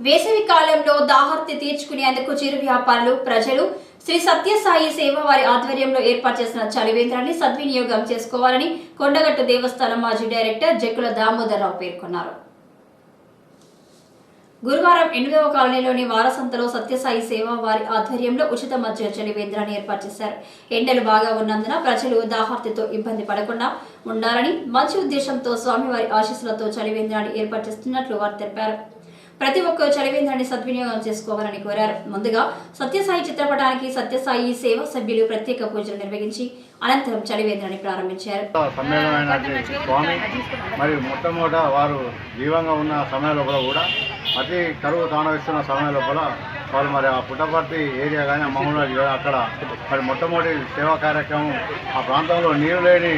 వేసవి కాలంలో దాహార్తి తీర్చుకునేందుకు చిరు వ్యాపారులు ప్రజలు శ్రీ సత్యసాయి సేవ వారి ఆధ్వర్యంలో ఏర్పాటు చేసిన చలివేంద్రాన్ని సద్వినియోగం చేసుకోవాలని కొండగట్టు దేవస్థానం మాజీ డైరెక్టర్ జక్కుల దామోదరరావు పేర్కొన్నారు. గురువారం ఎనిమిదవ కాలనీలోని వారసంతలో సత్యసాయి సేవ వారి ఆధ్వర్యంలో ఉచిత మధ్య చలివేంద్రాన్ని ఏర్పాటు చేశారు. ఎండలు బాగా ఉన్నందున ప్రజలు దాహార్తితో ఇబ్బంది పడకుండా ఉండాలని మంచి ఉద్దేశంతో స్వామివారి ఆశీస్సులతో చలివేంద్రాన్ని ఏర్పాటు చేస్తున్నట్లు వారు తెలిపారు. ప్రతి ఒక్కరూ చలివేంద్రాన్ని సద్వినియోగం చేసుకోవాలని కోరారు. ముందుగా సత్యసాయి చిత్రపటానికి సత్యసాయి సేవ సభ్యులు ప్రత్యేక పూజలు నిర్వహించి అనంతరం చలివేంద్రాన్ని ప్రారంభించారు. స్వామి మరియు మొట్టమొదట వారు జీవంగా ఉన్న సమయం లోపల కూడా అతి కరువు తాండవిస్తున్న సమయం లోపల వాళ్ళు మరి ఆ పుట్టపర్తి ఏరియా కానీ మహమ్మద్ అక్కడ మరి మొట్టమొదటి సేవా కార్యక్రమం ఆ ప్రాంతంలో నీరు లేని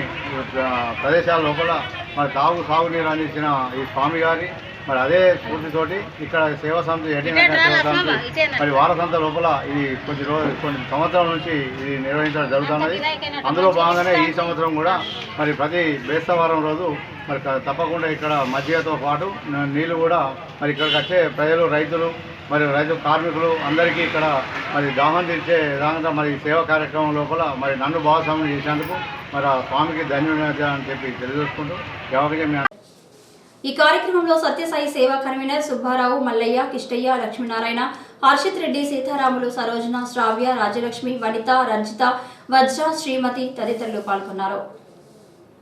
ప్రదేశాల లోపల మరి తాగు సాగునీరు అందించిన ఈ స్వామి గారి మరి అదే స్ఫూర్తితోటి ఇక్కడ సేవా సమితి ఎన్టీఆర్ సేవా సమితి మరి. వారసంత లోపల ఇది కొద్ది రోజు కొన్ని సంవత్సరాల నుంచి ఇది నిర్వహించడం జరుగుతున్నది. అందులో భాగంగానే ఈ సంవత్సరం కూడా మరి ప్రతి బేస్తవారం రోజు మరి తప్పకుండా ఇక్కడ మజ్జిగతో పాటు నీళ్ళు కూడా మరి ఇక్కడికి వచ్చే ప్రజలు రైతులు మరి రైతు కార్మికులు అందరికీ ఇక్కడ మరి దాహం తీర్చే విధంగా మరి సేవా కార్యక్రమం లోపల మరి నన్ను భాగస్వామ్యం చేసినందుకు మరి ఆ స్వామికి ధన్యవాదాలు అని చెప్పి తెలియజేసుకుంటూ ఎవరికి ఈ కార్యక్రమంలో సత్యసాయి సేవా కన్వీనర్ సుబ్బారావు మల్లయ్య కిష్టయ్య లక్ష్మీనారాయణ హర్షిత్ రెడ్డి సీతారాములు సరోజన శ్రావ్య రాజలక్ష్మి వనిత రంజిత వజ్ర శ్రీమతి తదితరులు పాల్గొన్నారు.